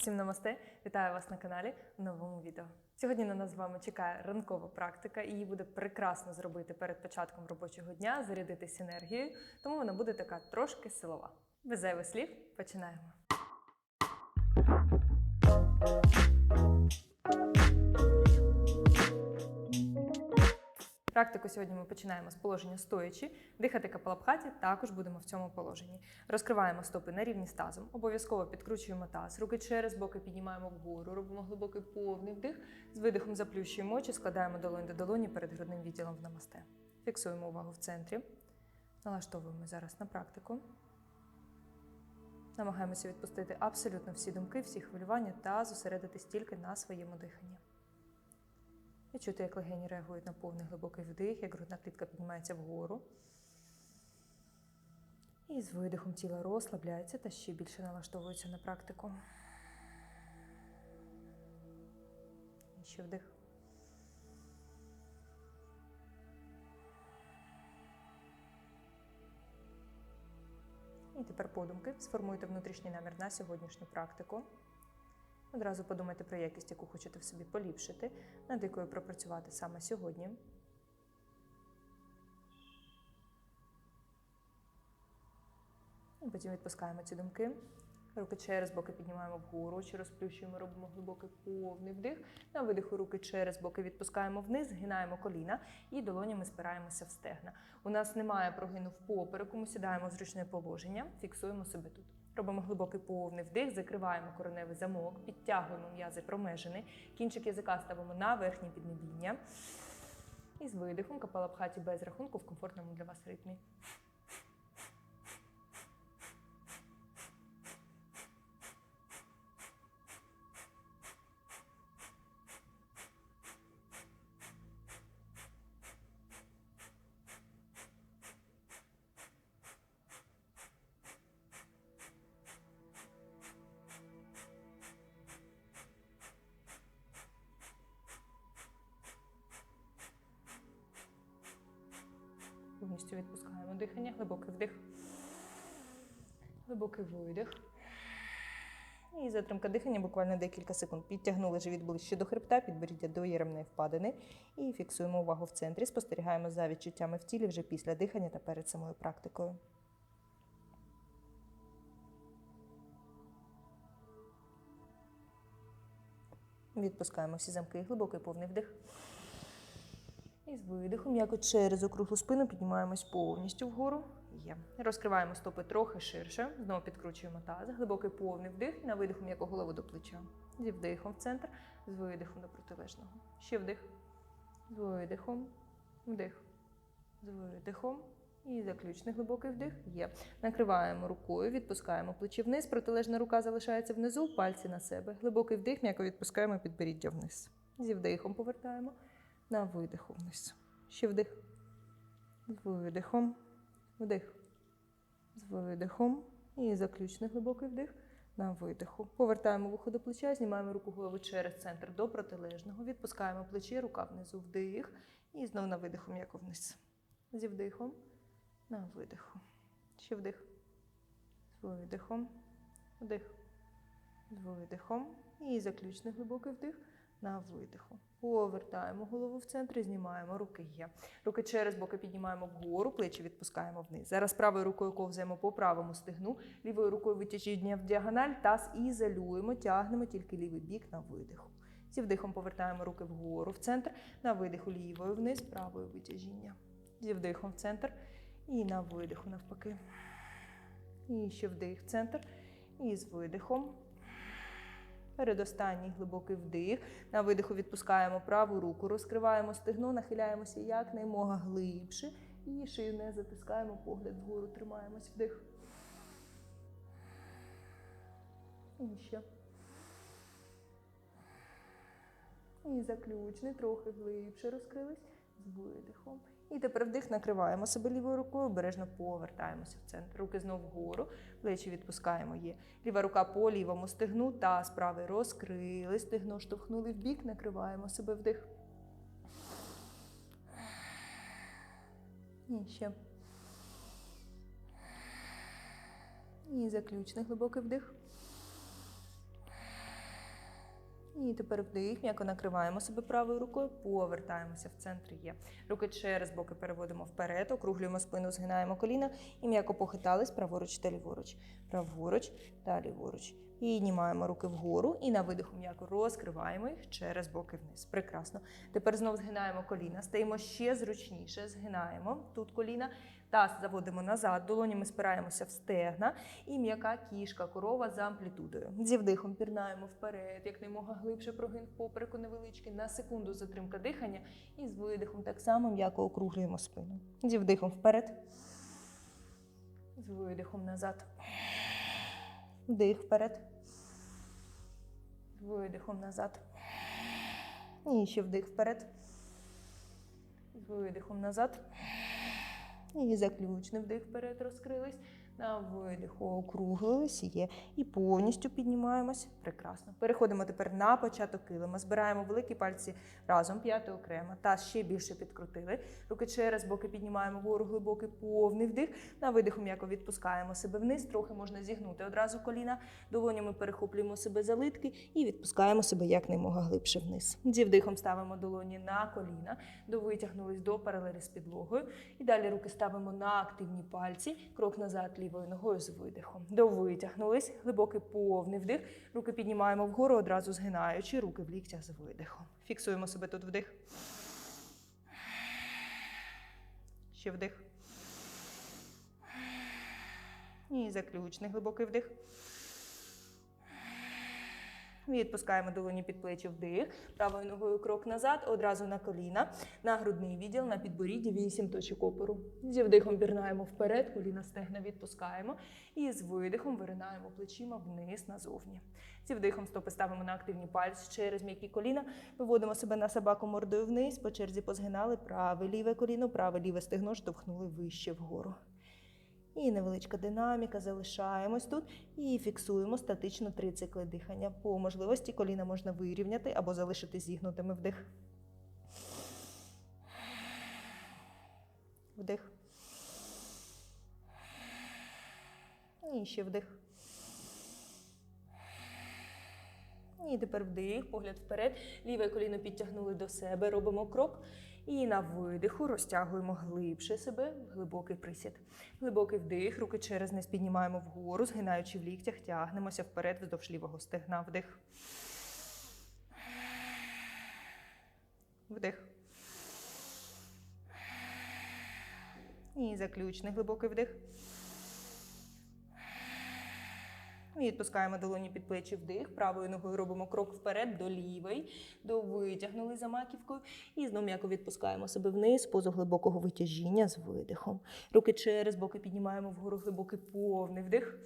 Усім намасте! Вітаю вас на каналі в новому відео. Сьогодні на нас з вами чекає ранкова практика, і її буде прекрасно зробити перед початком робочого дня, зарядитись енергією, тому вона буде така трошки силова. Без зайвих слів починаємо. Практику сьогодні ми починаємо з положення стоячи. Дихати капалабхаті також будемо в цьому положенні. Розкриваємо стопи на рівні з тазом. Обов'язково підкручуємо таз. Руки через боки піднімаємо вгору. Робимо глибокий повний вдих. З видихом заплющуємо очі, складаємо долонь до долоні перед грудним відділом в намасте. Фіксуємо увагу в центрі. Налаштовуємо зараз на практику. Намагаємося відпустити абсолютно всі думки, всі хвилювання та зосередитись тільки на своєму диханні. Чути, як легені реагують на повний глибокий вдих, як грудна клітка піднімається вгору. І з видихом тіло розслабляється та ще більше налаштовується на практику. І ще вдих. І тепер подумки. Сформуйте внутрішній намір на сьогоднішню практику. Одразу подумайте про якість, яку хочете в собі поліпшити, над якою пропрацювати саме сьогодні. І потім відпускаємо ці думки. Руки через боки піднімаємо вгору, очі розплющуємо, робимо глибокий повний вдих. На видиху руки через боки відпускаємо вниз, згинаємо коліна і долонями спираємося в стегна. У нас немає прогину в попереку, ми сідаємо в зручне положення, фіксуємо себе тут. Робимо глибокий повний вдих, закриваємо короневий замок, підтягуємо м'язи промежини, кінчик язика ставимо на верхнє піднебіння. І з видихом капалабхаті без рахунку в комфортному для вас ритмі. Дихання, глибокий вдих, глибокий видих. І затримка дихання буквально декілька секунд. Підтягнули живіт ближче до хребта, підборіддя до єремної впадини. І фіксуємо увагу в центрі. Спостерігаємо за відчуттями в тілі вже після дихання та перед самою практикою. Відпускаємо всі замки. Глибокий повний вдих. І з видихом, м'яко через округлу спину піднімаємось повністю вгору. Є. Розкриваємо стопи трохи ширше. Знову підкручуємо таз. Глибокий повний вдих. На видиху м'яко голову до плеча. Зі вдихом в центр, з видихом до протилежного. Ще вдих. З видихом. Вдих. З видихом. І заключний глибокий вдих. Є. Накриваємо рукою, відпускаємо плечі вниз. Протилежна рука залишається внизу, пальці на себе. Глибокий вдих, м'яко відпускаємо підборіддя вниз. Зі вдихом повертаємо на видиху вниз. Ще вдих. З видихом. Вдих. З видихом. І заключний глибокий вдих на видиху. Повертаємо вухо до плеча, знімаємо руку голову через центр до протилежного. Відпускаємо плечі, рука внизу вдих. І знову на видиху м'яко вниз. Зі вдихом. На видиху. Ще вдих. З видихом. Вдих. З видихом. І заключний глибокий вдих на видиху. Повертаємо голову в центр, і знімаємо руки є. Руки через боки піднімаємо вгору, плечі відпускаємо вниз. Зараз правою рукою ковзаємо по правому стегну, лівою рукою витяжіння в діагональ, таз ізолюємо, тягнемо тільки лівий бік на видиху. Зі вдихом повертаємо руки вгору в центр, на видиху лівою вниз, правою витяжіння. Зі вдихом в центр і на видиху навпаки. І ще вдих в центр. І з видихом. Передостанній глибокий вдих. На видиху відпускаємо праву руку, розкриваємо стегно, нахиляємося якнаймога глибше. І шию не затискаємо, погляд вгору тримаємось вдих. І ще. І заключний, трохи глибше розкрились з видихом. І тепер вдих накриваємо себе лівою рукою, обережно повертаємося в центр. Руки знову вгору, плечі відпускаємо є. Ліва рука по лівому стегну, та з правої розкрили, стегно штовхнули в бік, накриваємо себе вдих. І ще. І заключний глибокий вдих. І тепер вдих, м'яко накриваємо себе правою рукою, повертаємося в центр є. Руки через боки переводимо вперед, округлюємо спину, згинаємо коліна і м'яко похитались праворуч та ліворуч. Праворуч та ліворуч. Піднімаємо руки вгору і на видиху м'яко розкриваємо їх через боки вниз. Прекрасно. Тепер знов згинаємо коліна, стаємо ще зручніше, згинаємо тут коліна, таз заводимо назад, долонями спираємося в стегна і м'яка кішка, корова за амплітудою. Зі вдихом пірнаємо вперед, як немога глибше прогин в попереку невеличкий, на секунду затримка дихання. І з видихом так само м'яко округлюємо спину. Зі вдихом вперед. З видихом назад. Вдих вперед. Видихом назад. І ще вдих вперед. З видихом назад. І заключний вдих вперед розкрились. На видиху округлились є. І повністю піднімаємось. Прекрасно. Переходимо тепер на початок килима. Збираємо великі пальці разом, п'яти окремо. Та ще більше підкрутили. Руки через боки піднімаємо вгору глибокий повний вдих. На видиху м'яко відпускаємо себе вниз. Трохи можна зігнути одразу коліна. Долонями перехоплюємо себе за литки і відпускаємо себе якнаймога глибше вниз. Зі вдихом ставимо долоні на коліна, довитягнулись до паралелі з підлогою. І далі руки ставимо на активні пальці. Крок назад лівою ногою з видихом. Довитягнулись. Глибокий повний вдих. Руки піднімаємо вгору, одразу згинаючи, руки в ліктях з видихом. Фіксуємо себе тут вдих. Ще вдих. І заключний глибокий вдих. Відпускаємо долоні під плечі вдих. Правою ногою крок назад, одразу на коліна, на грудний відділ, на підборідді, вісім точок опору. Зі вдихом пірнаємо вперед, коліна стегна відпускаємо. І з видихом виринаємо плечима вниз назовні. Зі вдихом стопи ставимо на активні пальці через м'які коліна. Виводимо себе на собаку мордою вниз. По черзі позгинали праве ліве коліно, праве ліве стегно штовхнули вище вгору. І невеличка динаміка, залишаємось тут і фіксуємо статично три цикли дихання. По можливості коліна можна вирівняти або залишити зігнутими вдих. Вдих. І ще вдих. І тепер вдих, погляд вперед. Ліве коліно підтягнули до себе, робимо крок. І на видиху розтягуємо глибше себе, в глибокий присід. Глибокий вдих, руки через низ піднімаємо вгору, згинаючи в ліктях, тягнемося вперед вздовж лівого стегна. Вдих. Вдих. І заключний глибокий вдих. Відпускаємо долоні під плечі вдих. Правою ногою робимо крок вперед до лівої, до витягнули за маківкою. І знову м'яко відпускаємо себе вниз, позу глибокого витяжіння з видихом. Руки через боки піднімаємо вгору глибокий повний вдих.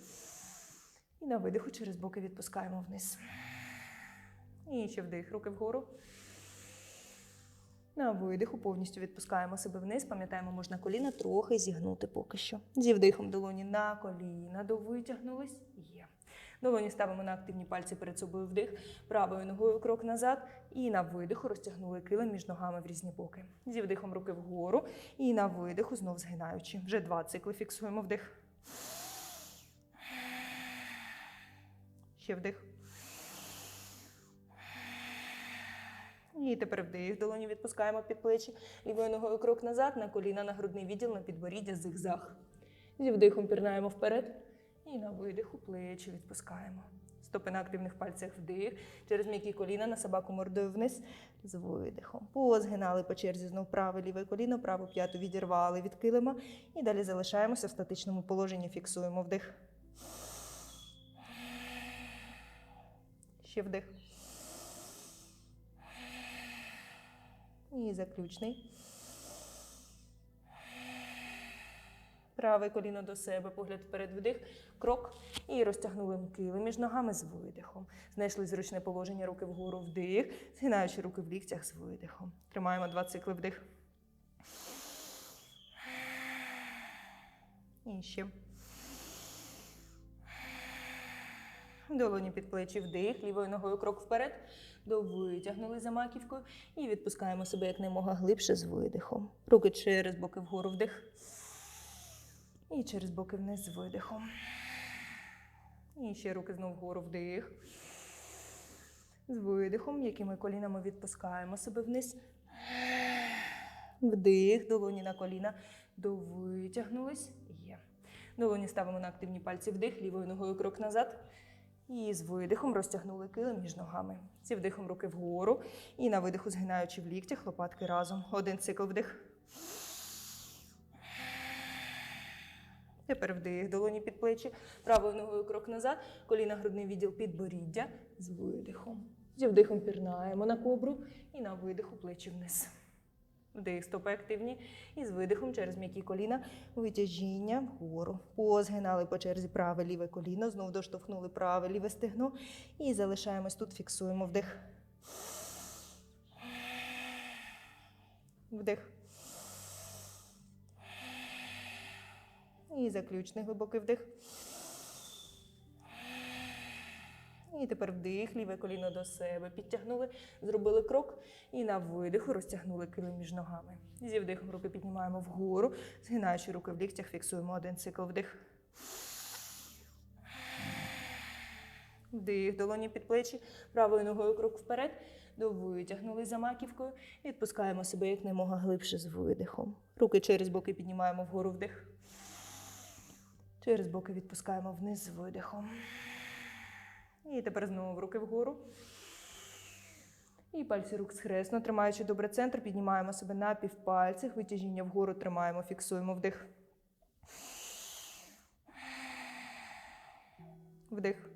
І на видиху через боки відпускаємо вниз. І ще вдих. Руки вгору. На видиху повністю відпускаємо себе вниз. Пам'ятаємо, можна коліна трохи зігнути поки що. Зі вдихом долоні на коліна, довитягнулись. Є. Долоні ставимо на активні пальці перед собою вдих, правою ногою крок назад. І на видиху розтягнули килим між ногами в різні боки. Зі вдихом руки вгору. І на видиху знов згинаючи. Вже два цикли фіксуємо вдих. Ще вдих. І тепер вдих, долоні відпускаємо під плечі. Лівою ногою крок назад, на коліна, на грудний відділ, на підборіддя, зигзаг. Зі вдихом пірнаємо вперед. І на видиху плечі відпускаємо. Стопи на активних пальцях вдих. Через м'які коліна на собаку мордою вниз з видихом. Позгинали по черзі знов праве ліве коліно, праву п'яту відірвали від килима. І далі залишаємося в статичному положенні. Фіксуємо вдих. Ще вдих. І заключний. Праве коліно до себе, погляд вперед вдих, крок. І розтягнули кили між ногами з видихом. Знайшли зручне положення, руки вгору вдих, згинаючи руки в ліктях з видихом. Тримаємо два цикли вдих. І ще. Долоні під плечі вдих, лівою ногою крок вперед, довитягнули за маківкою і відпускаємо себе як немога глибше з видихом. Руки через боки вгору вдих. І через боки вниз з видихом. І ще руки знову вгору вдих. З видихом, якими колінами відпускаємо себе вниз. Вдих, долоні на коліна. Довитягнулись. Є. Долоні ставимо на активні пальці вдих, лівою ногою крок назад. І з видихом розтягнули килим між ногами. Зі вдихом руки вгору. І на видиху, згинаючи в ліктях, лопатки разом. Один цикл вдих. Тепер вдих, долоні під плечі, правою ногою крок назад, коліна грудний відділ підборіддя з видихом. Зі вдихом пірнаємо на кобру і на видиху плечі вниз. Вдих, стопи активні. І з видихом через м'які коліна витяжіння вгору. Позгинали по черзі праве ліве коліно, знову доштовхнули праве ліве стегно. І залишаємось тут, фіксуємо вдих. Вдих. І заключний глибокий вдих. І тепер вдих, ліве коліно до себе. Підтягнули, зробили крок. І на видиху розтягнули килим між ногами. Зі вдихом руки піднімаємо вгору, згинаючи руки в ліктях, фіксуємо один цикл вдих. Вдих, долоні під плечі, правою ногою крок вперед. Довитягнули за маківкою. Відпускаємо себе як немога глибше з видихом. Руки через боки піднімаємо вгору вдих. Через боки відпускаємо вниз з видихом. І тепер знову в руки вгору. І пальці рук схресно, тримаючи добре центр, піднімаємо себе на півпальцях, витяжіння вгору тримаємо, фіксуємо вдих. Вдих.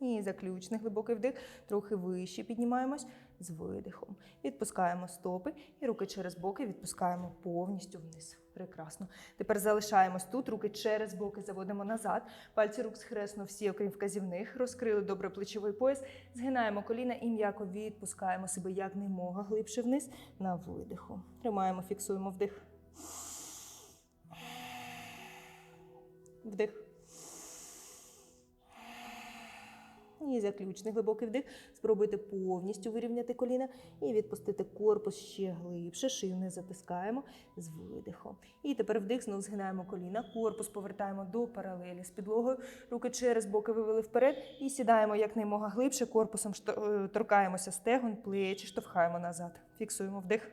І заключний глибокий вдих. Трохи вище піднімаємось з видихом. Відпускаємо стопи і руки через боки відпускаємо повністю вниз. Прекрасно. Тепер залишаємось тут, руки через боки заводимо назад. Пальці рук схресно всі, окрім вказівних. Розкрили добре плечовий пояс. Згинаємо коліна і м'яко відпускаємо себе як немога глибше вниз на видиху. Тримаємо, фіксуємо вдих. Вдих. І заключний глибокий вдих. Спробуйте повністю вирівняти коліна і відпустити корпус ще глибше. Шию не затискаємо з видихом. І тепер вдих, знову згинаємо коліна. Корпус повертаємо до паралелі з підлогою. Руки через боки вивели вперед і сідаємо якнаймога глибше. Корпусом е, торкаємося стегон, плечі, штовхаємо назад. Фіксуємо вдих.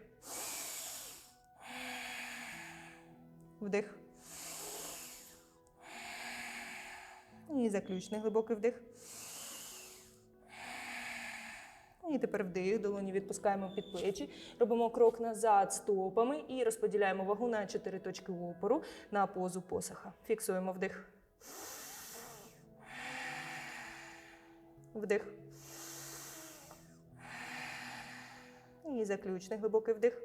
Вдих. І заключний глибокий вдих. І тепер вдих, долоні відпускаємо під плечі, робимо крок назад стопами і розподіляємо вагу на чотири точки опору на позу посаха. Фіксуємо вдих. Вдих. І заключний глибокий вдих.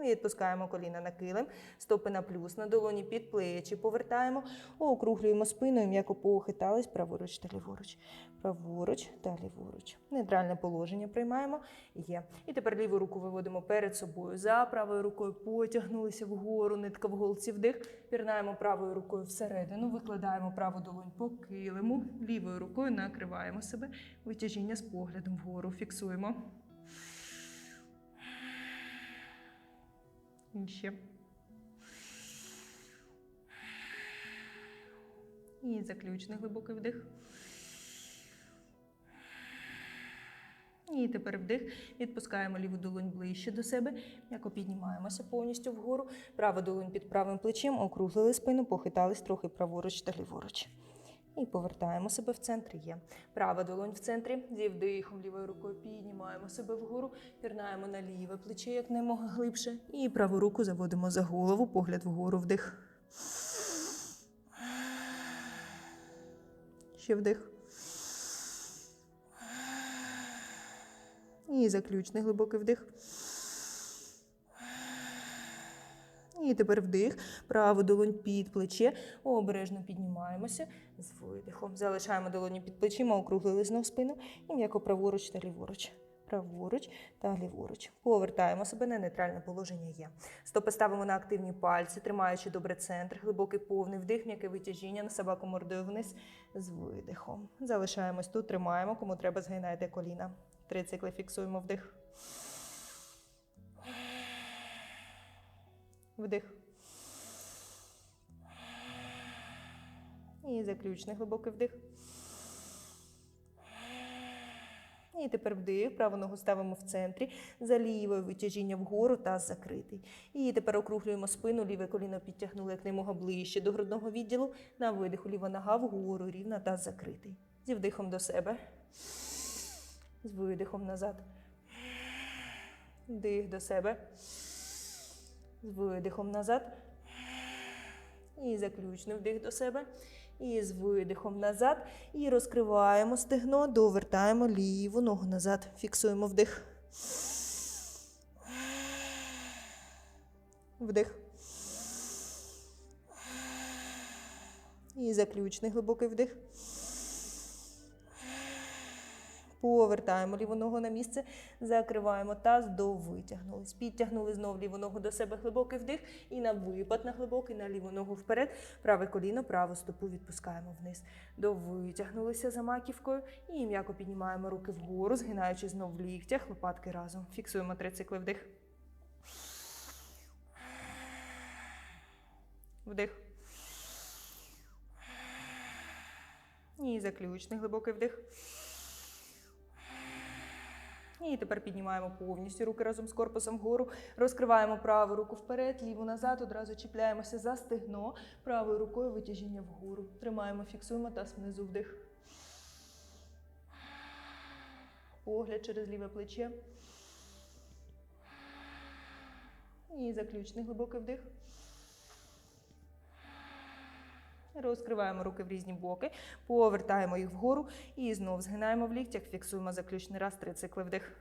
Відпускаємо коліна на килим, стопи на плюс, на долоні під плечі, повертаємо, округлюємо спину і м'яко похитались праворуч та ліворуч. Праворуч та ліворуч. Нейтральне положення приймаємо. Є. І тепер ліву руку виводимо перед собою. За правою рукою потягнулися вгору, нитка в голці вдих. Пірнаємо правою рукою всередину, викладаємо праву долонь по килиму, лівою рукою накриваємо себе. Витяжіння з поглядом вгору. Фіксуємо. І ще. І заключний глибокий вдих. І тепер вдих. Відпускаємо ліву долонь ближче до себе. М'яко піднімаємося повністю вгору. Права долонь під правим плечем, округлили спину, похитались трохи праворуч та ліворуч. І повертаємо себе в центр. Є. Права долонь в центрі. Зі вдихом лівою рукою піднімаємо себе вгору, пірнаємо на ліве плече як немога глибше. І праву руку заводимо за голову, погляд вгору, вдих. Ще вдих. І заключний глибокий вдих. І тепер вдих, праву долонь під плече, обережно піднімаємося з видихом. Залишаємо долоні під плечима, округлили знов спину і м'яко праворуч та ліворуч. Праворуч та ліворуч. Повертаємо себе на нейтральне положення є. Стопи ставимо на активні пальці, тримаючи добре центр, глибокий повний вдих, м'яке витяжіння на собаку мордою вниз з видихом. Залишаємось тут, тримаємо, кому треба, згинайте коліна. Три цикли фіксуємо вдих. Вдих. І заключний глибокий вдих. І тепер вдих, праву ногу ставимо в центрі, за лівою витяжіння вгору, таз закритий. І тепер округлюємо спину, ліве коліно підтягнули якомога ближче до грудного відділу. На видиху ліва нога вгору, рівна таз закритий. Зі вдихом до себе. З видихом назад. Вдих до себе. З видихом назад. І заключний вдих до себе. І з видихом назад. І розкриваємо стегно, довертаємо ліву ногу назад. Фіксуємо вдих. Вдих. І заключний глибокий вдих. Повертаємо ліву ногу на місце, закриваємо таз, до витягнулись. Підтягнули знов ліву ногу до себе, глибокий вдих. І на випад на глибокий, на ліву ногу вперед. Праве коліно, праву стопу відпускаємо вниз. До витягнулися за маківкою. І м'яко піднімаємо руки вгору, згинаючи знов в ліктях, лопатки разом. Фіксуємо три цикли вдих. Вдих. І заключний глибокий вдих. І тепер піднімаємо повністю руки разом з корпусом вгору. Розкриваємо праву руку вперед, ліву назад. Одразу чіпляємося за стегно. Правою рукою витяжіння вгору. Тримаємо, фіксуємо таз внизу вдих. Погляд через ліве плече. І заключний глибокий вдих. Розкриваємо руки в різні боки, повертаємо їх вгору і знову згинаємо в ліктях, фіксуємо заключний раз, три цикли вдих.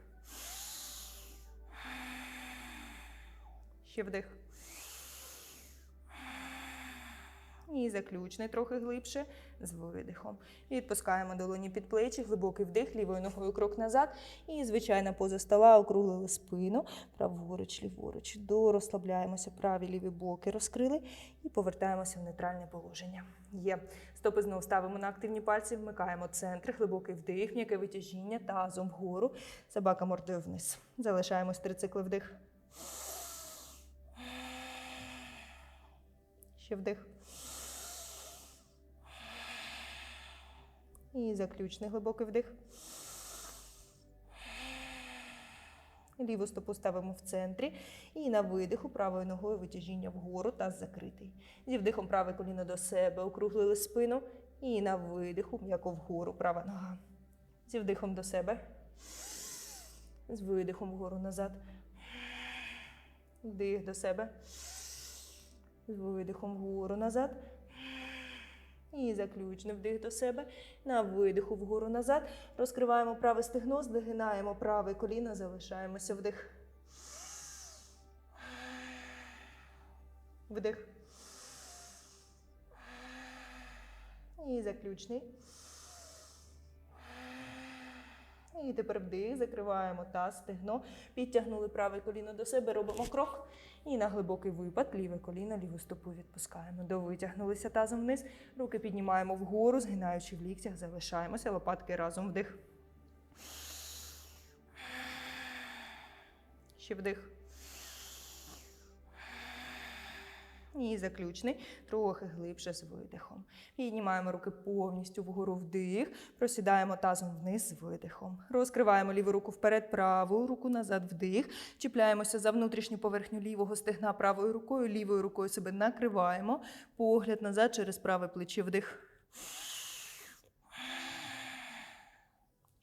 Ще вдих. І заключний трохи глибше з видихом. Відпускаємо долоні під плечі, глибокий вдих, лівою ногою крок назад. І звичайна поза стола, округлили спину, праворуч, ліворуч. До розслабляємося, праві ліві боки розкрили і повертаємося в нейтральне положення. Є. Стопи знову ставимо на активні пальці, вмикаємо центр, глибокий вдих, м'яке витяжіння, тазом вгору, собака мордою вниз. Залишаємось три цикли вдих. Ще вдих. І заключний глибокий вдих. Ліву стопу ставимо в центрі. І на видиху правою ногою витяжіння вгору, таз закритий. Зі вдихом праве коліно до себе, округлили спину. І на видиху м'яко вгору права нога. Зі вдихом до себе. З видихом вгору назад. Вдих до себе. З видихом вгору назад. І заключний вдих до себе. На видиху вгору назад. Розкриваємо праве стегно, здогинаємо праве коліно, залишаємося вдих. Вдих. І заключний. І тепер вдих, закриваємо таз, стегно, підтягнули праве коліно до себе, робимо крок. І на глибокий випад, ліве коліно, ліву стопу відпускаємо. Довитягнулися тазом вниз. Руки піднімаємо вгору, згинаючи в ліктях, залишаємося, лопатки разом вдих. Ще вдих. І заключний, трохи глибше з видихом. Піднімаємо руки повністю вгору вдих, просідаємо тазом вниз з видихом. Розкриваємо ліву руку вперед, праву руку назад вдих. Чіпляємося за внутрішню поверхню лівого стегна правою рукою, лівою рукою себе накриваємо. Погляд назад через праве плече вдих.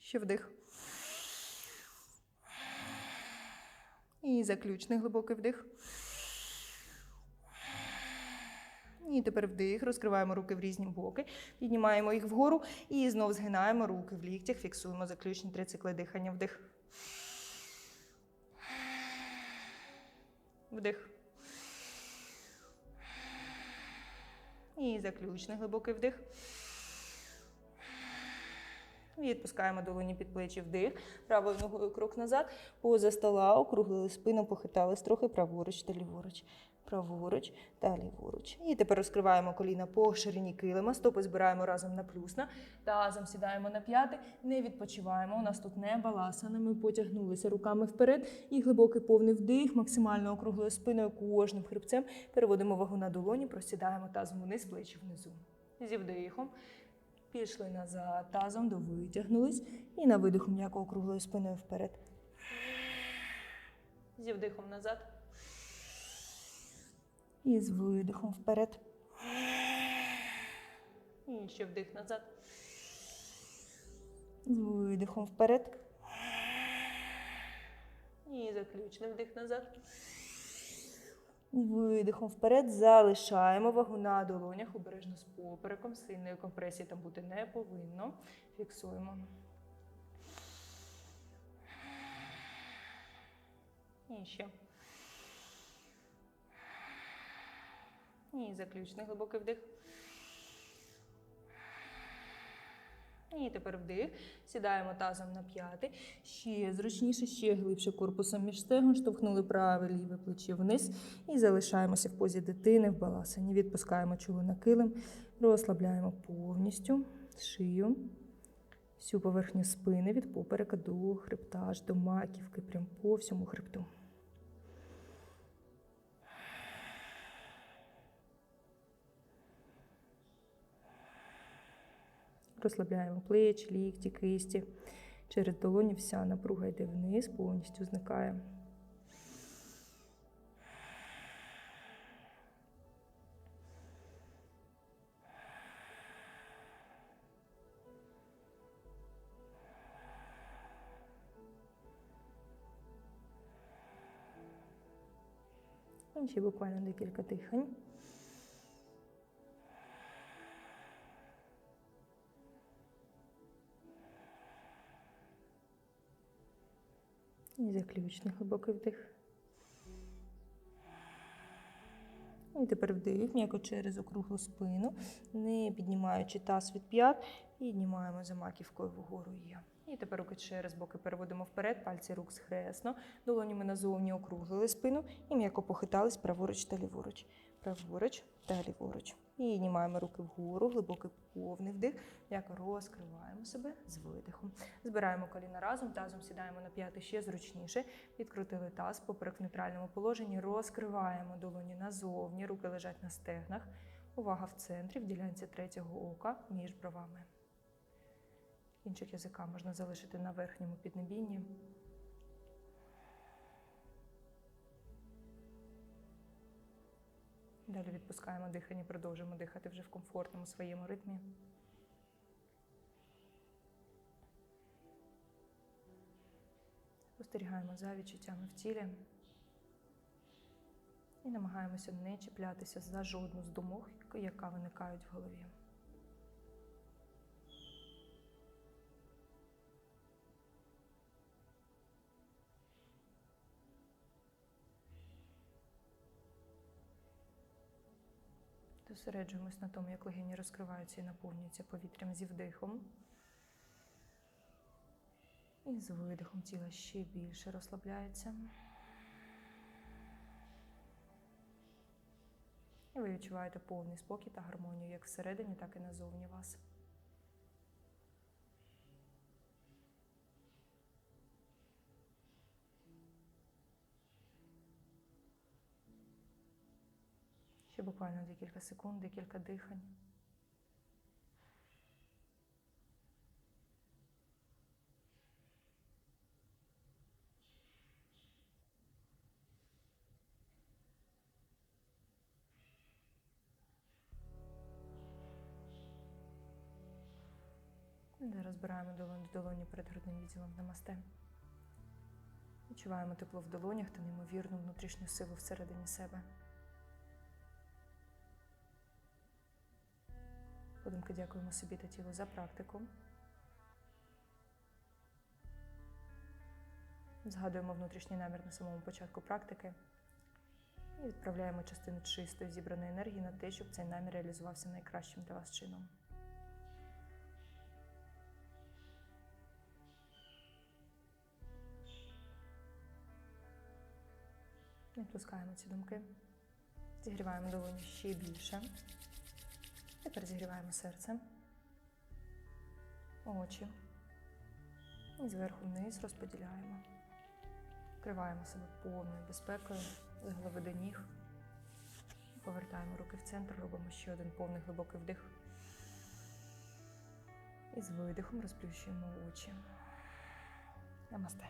Ще вдих. І заключний глибокий вдих. І тепер вдих, розкриваємо руки в різні боки, піднімаємо їх вгору і знов згинаємо руки в ліктях, фіксуємо заключні три цикли дихання. Вдих. Вдих. І заключний глибокий вдих. Відпускаємо долоні під плечі вдих. Правою ногою крок назад. Поза стола, округлили спину, похитались трохи праворуч та ліворуч. Праворуч та ліворуч. І тепер розкриваємо коліна по ширині килима. Стопи збираємо разом на плюсна. Тазом сідаємо на п'яти. Не відпочиваємо. У нас тут не баласана. Ми потягнулися руками вперед. І глибокий повний вдих, максимально округлою спиною кожним хребцем. Переводимо вагу на долоні, просідаємо тазом вниз, плечі внизу. Зі вдихом. Пішли назад, тазом довитягнулись. І на видиху м'яко округлою спиною вперед. Зі вдихом назад. І з видихом вперед. І ще вдих назад. З видихом вперед. І заключний вдих назад. Видихом вперед залишаємо вагу на долонях, обережно з попереком. Сильної компресії там бути не повинно. Фіксуємо. І ще. І заключний глибокий вдих. І тепер вдих. Сідаємо тазом на п'яти. Ще зручніше, ще глибше корпусом між стегон. Штовхнули праве ліве плече вниз. І залишаємося в позі дитини в баласані. Відпускаємо чоло на килим. Розслабляємо повністю шию. Всю поверхню спини від поперека до хребта, аж до маківки, прям по всьому хребту. Розслабляємо плечі, лікті, кисті. Через долоні вся напруга йде вниз, повністю зникає. І ще буквально декілька дихань. І заключний глибокий вдих. І тепер вдих, м'яко через округлу спину, не піднімаючи таз від п'ят, піднімаємо за маківкою вгору є. І тепер руки через боки переводимо вперед, пальці рук схресно, долонями назовні округлили спину і м'яко похитались праворуч та ліворуч. Праворуч та ліворуч. І піднімаємо руки вгору, глибокий повний вдих, м'яко розкриваємо себе з видихом. Збираємо коліна разом, тазом сідаємо на п'яти ще зручніше. Підкрутили таз, поперек в нейтральному положенні, розкриваємо долоні назовні, руки лежать на стегнах. Увага в центрі, в ділянці третього ока між бровами. Кінчик язика можна залишити на верхньому піднебінні. Далі відпускаємо дихання, продовжуємо дихати вже в комфортному своєму ритмі. Спостерігаємо за відчуттями в тілі і намагаємося не чіплятися за жодну з думок, яка виникають в голові. Зосереджуємось на тому, як легені розкриваються і наповнюються повітрям зі вдихом. І з видихом тіло ще більше розслабляється. І ви відчуваєте повний спокій та гармонію як всередині, так і назовні вас. Буквально декілька секунд, декілька дихань. Зараз збираємо долоні долоні перед грудним відділом намасте. Відчуваємо тепло в долонях та неймовірну внутрішню силу всередині себе. Подумки дякуємо собі та тілу за практику. Згадуємо внутрішній намір на самому початку практики і відправляємо частину чистої зібраної енергії на те, щоб цей намір реалізувався найкращим для вас чином. Відпускаємо ці думки. Зігріваємо долоні ще більше. Тепер зігріваємо серце, очі. І зверху вниз розподіляємо. Вкриваємо себе повною безпекою з голови до ніг. Повертаємо руки в центр, робимо ще один повний глибокий вдих. І з видихом розплющуємо очі. Намасте.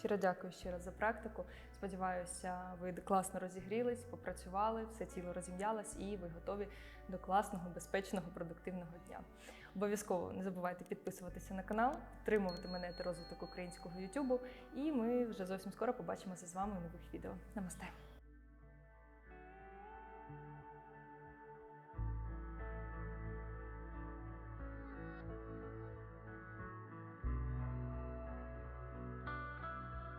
Щиро дякую ще раз за практику. Сподіваюся, ви класно розігрілись, попрацювали, все тіло розім'ялось і ви готові до класного, безпечного, продуктивного дня. Обов'язково не забувайте підписуватися на канал, підтримувати мене та розвиток українського Ютубу. І ми вже зовсім скоро побачимося з вами у нових відео. Намасте!